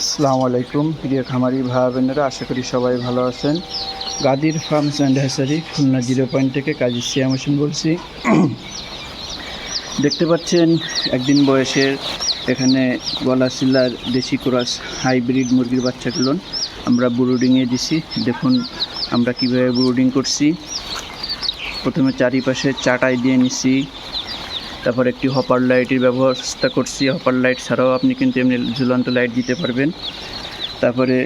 আসসালামু আলাইকুম, প্রিয় খামারি ভাই বোনেরা আশা করি সবাই ভালো আছেন। গাদির farms and hatchery, Khulna zero point থেকে কাজী সিয়াম হোসেন বলছি। দেখতে পাচ্ছেন, একদিন বয়সের এখানে গলা সিলার দেশি ক্রস হাইব্রিড মুরগির বাচ্চাগুলো আমরা ব্রুডিংয়ে দিছি। দেখুন আমরা কীভাবে ব্রুডিং করছি। প্রথমে চারিপাশে চাটাই দিয়ে নিছি। তারপর একটি হপার লাইটের ব্যবস্থা করছি। হপার লাইট ছাড়াও আপনি কিন্তু এমনি ঝুলন্ত লাইট দিতে পারবেন। তারপরে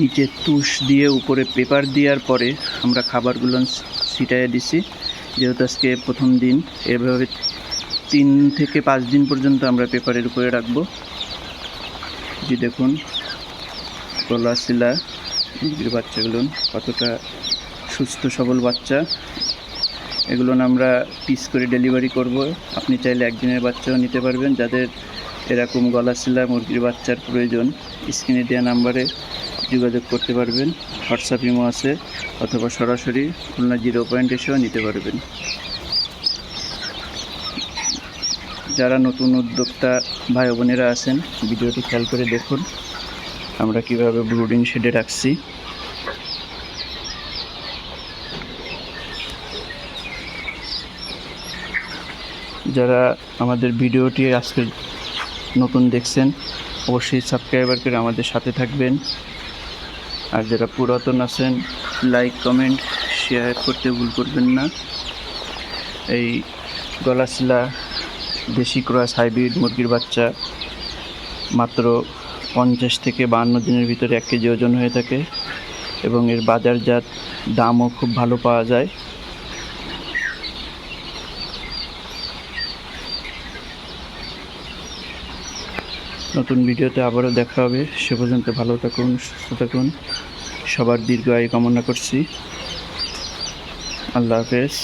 নিচে তুষ দিয়ে উপরে পেপার দেওয়ার পরে আমরা খাবারগুলো ছিটাইয়ে দিছি। যেহেতু আজকে প্রথম দিন, এভাবে তিন থেকে পাঁচ দিন পর্যন্ত আমরা পেপারের উপরে রাখব। যে দেখুন গলা শিলা বাচ্চাগুলো কতটা সুস্থ সবল বাচ্চা। এগুলো আমরা পিস করে ডেলিভারি করব। আপনি চাইলে একদিনের বাচ্চাও নিতে পারবেন যাদের এরকম গলা শিলা মুরগির বাচ্চার প্রয়োজন। স্ক্রিনে দেওয়া নাম্বারে যোগাযোগ করতে পারবেন। হোয়াটসঅ্যাপ ইমো আছে অথবা সরাসরি খুলনা জিরো পয়েন্ট এসেও নিতে পারবেন। যারা নতুন উদ্যোক্তা ভাই বোনেরা আছেন, ভিডিওটি খেয়াল করে দেখুন। আমরা কীভাবে ব্রুডিং শেডে রাখছি। যারা আমাদের ভিডিওটি আজকে নতুন দেখছেন, অবশ্যই সাবস্ক্রাইবার করে আমাদের সাথে থাকবেন। আর যারা পুরাতন আছেন লাইক কমেন্ট শেয়ার করতে ভুল করবেন না। এই গলাশিলা দেশি ক্রস হাইব্রিড মুরগির বাচ্চা মাত্র পঞ্চাশ থেকে বাহান্ন দিনের ভিতরে এক কেজি ওজন হয়ে থাকে এবং এর বাজারজাত দামও খুব ভালো পাওয়া যায়। নতুন ভিডিওতে আবারও দেখা হবে। সে পর্যন্ত ভালো থাকুন, সুস্থ থাকুন। সবার দীর্ঘ আয়ু কামনা করছি। আল্লাহ হাফেজ।